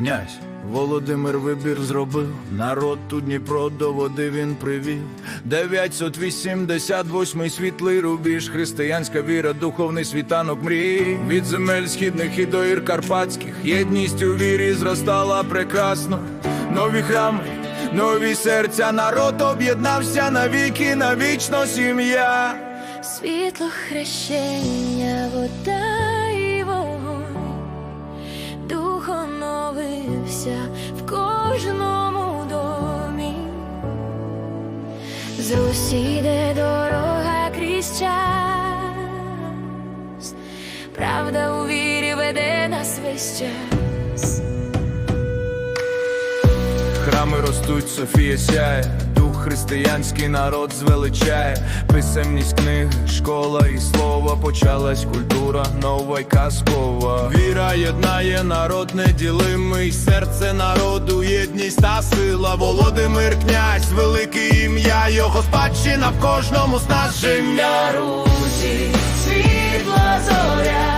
князь. Володимир вибір зробив, народ ту Дніпро до води він привів. 988 світлий рубіж, християнська віра, духовний світанок мрій. Від земель східних і до ір карпатських, єдність у вірі зростала прекрасно. Нові храми, нові серця, народ об'єднався навіки, навічно сім'я. Світло хрещення, вода оновився в кожному домі. З Русі дорога крізь час, правда у вірі веде нас весь час. Храми ростуть, Софія сяє, християнський народ звеличає, писемність книги, школа і слова, почалась культура нова й казкова. Віра єднає народ неділимий, серце народу, єдність та сила. Володимир князь, велике ім'я, його спадщина в кожному з нас життя. Русі світла зоря,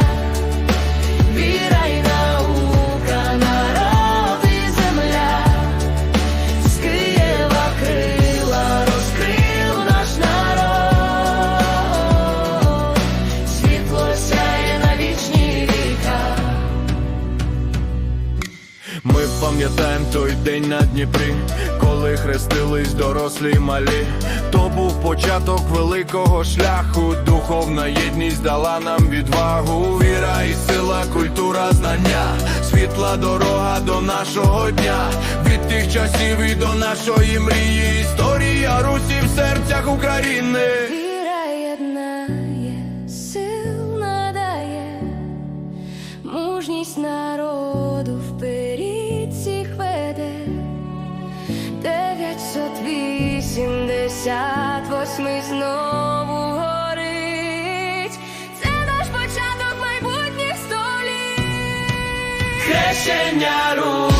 Ми пам'ятаємо той день на Дніпрі, коли хрестились дорослі й малі. То був початок великого шляху. Духовна єдність дала нам відвагу. Віра і сила, культура, знання, світла дорога до нашого дня. Від тих часів і до нашої мрії. Історія Русі в серцях України. Віра єднає, сил надає, мужність народу вперед 988 знову горить. Це наш початок майбутніх століть. Русі,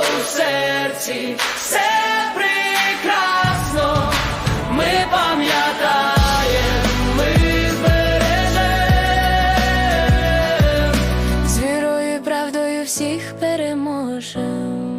у серці, все прекрасно. Ми пам'ятаємо, ми збережем, з правдою всіх переможем.